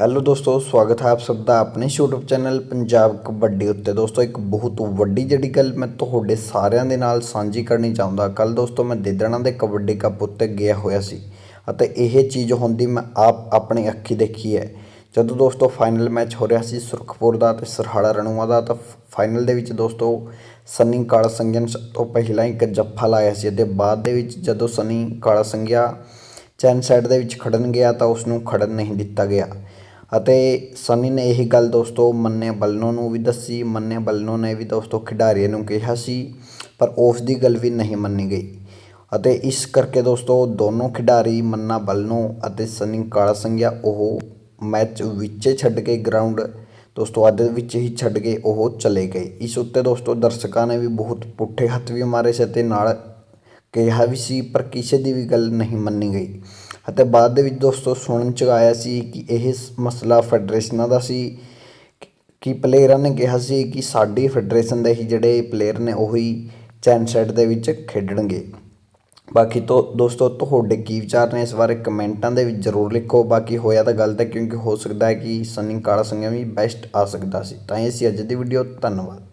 Hello ਦੋਸਤੋ, ਸਵਾਗਤ ਹੈ ਆਪ ਸਭ ਦਾ ਆਪਣੇ YouTube ਚੈਨਲ ਪੰਜਾਬ ਕਬੱਡੀ ਉੱਤੇ। ਦੋਸਤੋ, ਇੱਕ ਬਹੁਤ ਵੱਡੀ ਜਿਹੜੀ ਗੱਲ ਮੈਂ ਤੁਹਾਡੇ ਸਾਰਿਆਂ ਦੇ ਨਾਲ ਸਾਂਝੀ ਕਰਨੀ ਚਾਹੁੰਦਾ। ਕੱਲ ਦੋਸਤੋ, ਮੈਂ ਦੇਦਣਾ ਦੇ ਕਬੱਡੀ ਕੱਪ ਉੱਤੇ ਗਿਆ ਹੋਇਆ ਸੀ ਅਤੇ ਇਹ ਚੀਜ਼ ਹੁੰਦੀ ਮੈਂ ਆਪ ਆਪਣੀ ਅੱਖੀ ਦੇਖੀ ਹੈ। ਜਦੋਂ ਦੋਸਤੋ ਫਾਈਨਲ ਮੈਚ ਹੋ ਰਿਹਾ ਸੀ ਸੁਰਖਪੁਰ ਦਾ ਤੇ ਸਰਹਾੜਾ ਰਣੂਆ ਦਾ, ਤਾਂ ਫਾਈਨਲ ਦੇ ਵਿੱਚ ਦੋਸਤੋ, ਸਨੀ ਕਾਲਾ ਸੰਗਿਆ ਸਭ ਤੋਂ ਪਹਿਲਾਂ ਇੱਕ ਜੱਫਾ ਲਾਇਆ ਸੀ ਅਤੇ ਬਾਅਦ ਦੇ ਵਿੱਚ ਜਦੋਂ ਸਨੀ ਕਾਲਾ ਸੰਗਿਆ ਚੈਨ ਸਾਈਡ ਦੇ ਵਿੱਚ ਖੜਨ ਗਿਆ ਤਾਂ ਉਸ ਨੂੰ ਖੜਨ ਨਹੀਂ ਦਿੱਤਾ ਗਿਆ। ਅਤੇ ਸਨੀ ਨੇ ਇਹ ਗੱਲ ਦੋਸਤੋ ਮੰਨੇ ਬਲਨੋ ਨੂੰ ਵੀ ਦੱਸੀ, ਮੰਨੇ ਬਲਨੋ ਨੇ ਵੀ ਦੋਸਤੋ ਖਿਡਾਰੀਆਂ ਨੂੰ ਕਿਹਾ ਸੀ, ਪਰ ਉਸ ਦੀ ਗੱਲ ਵੀ ਨਹੀਂ ਮੰਨੀ ਗਈ। ਅਤੇ ਇਸ ਕਰਕੇ ਦੋਸਤੋ ਦੋਨੋਂ ਖਿਡਾਰੀ, ਮੰਨਾ ਬਲਨੋ ਅਤੇ ਸਨੀ ਕਾਲਾ ਸੰਗਿਆ ਉਹ ਮੈਚ ਵਿੱਚ ਛੱਡ ਕੇ ਗਰਾਊਂਡ, ਦੋਸਤੋ ਅੱਧ ਵਿੱਚ ਹੀ ਛੱਡ ਕੇ ਉਹ ਚਲੇ ਗਏ। ਇਸ ਉੱਤੇ ਦੋਸਤੋ ਦਰਸ਼ਕਾਂ ਨੇ ਵੀ ਬਹੁਤ ਪੁੱਠੇ ਹੱਥ ਵੀ ਮਾਰੇ ਸੀ ਅਤੇ ਨਾਲ ਕਿਹਾ ਵੀ ਸੀ, ਪਰ ਕਿਸੇ ਦੀ ਵੀ ਗੱਲ ਨਹੀਂ ਮੰਨੀ ਗਈ। ਅਤੇ ਬਾਅਦ ਦੇ ਵਿੱਚ ਦੋਸਤੋ ਸੁਣਨ ਚ ਆਇਆ ਸੀ ਕਿ ਇਹ ਸ- ਮਸਲਾ ਫੈਡਰੇਸ਼ਨਾਂ ਦਾ ਸੀ। ਕਿ ਪਲੇਅਰਾਂ ਨੇ ਕਿਹਾ ਸੀ ਕਿ ਸਾਡੀ ਫੈਡਰੇਸ਼ਨ ਦੇ ਹੀ ਜਿਹੜੇ ਪਲੇਅਰ ਨੇ ਉਹੀ ਚੈਨ ਸੈਟ ਦੇ ਵਿੱਚ ਖੇਡਣਗੇ। ਬਾਕੀ ਤੋਂ ਦੋਸਤੋ ਤੁਹਾਡੇ ਕੀ ਵਿਚਾਰ ਨੇ ਇਸ ਬਾਰੇ ਕਮੈਂਟਾਂ ਦੇ ਵਿੱਚ ਜ਼ਰੂਰ ਲਿਖੋ। ਬਾਕੀ ਹੋਇਆ ਤਾਂ ਗਲਤ ਹੈ ਕਿਉਂਕਿ ਹੋ ਸਕਦਾ ਹੈ ਕਿ ਸਨੀ ਕਾਲਾ ਸੰਘਿਆ ਵੀ ਬੈਸਟ ਆ ਸਕਦਾ ਸੀ। ਤਾਂ ਇਹ ਸੀ ਅੱਜ ਦੀ ਵੀਡੀਓ ਧੰਨਵਾਦ।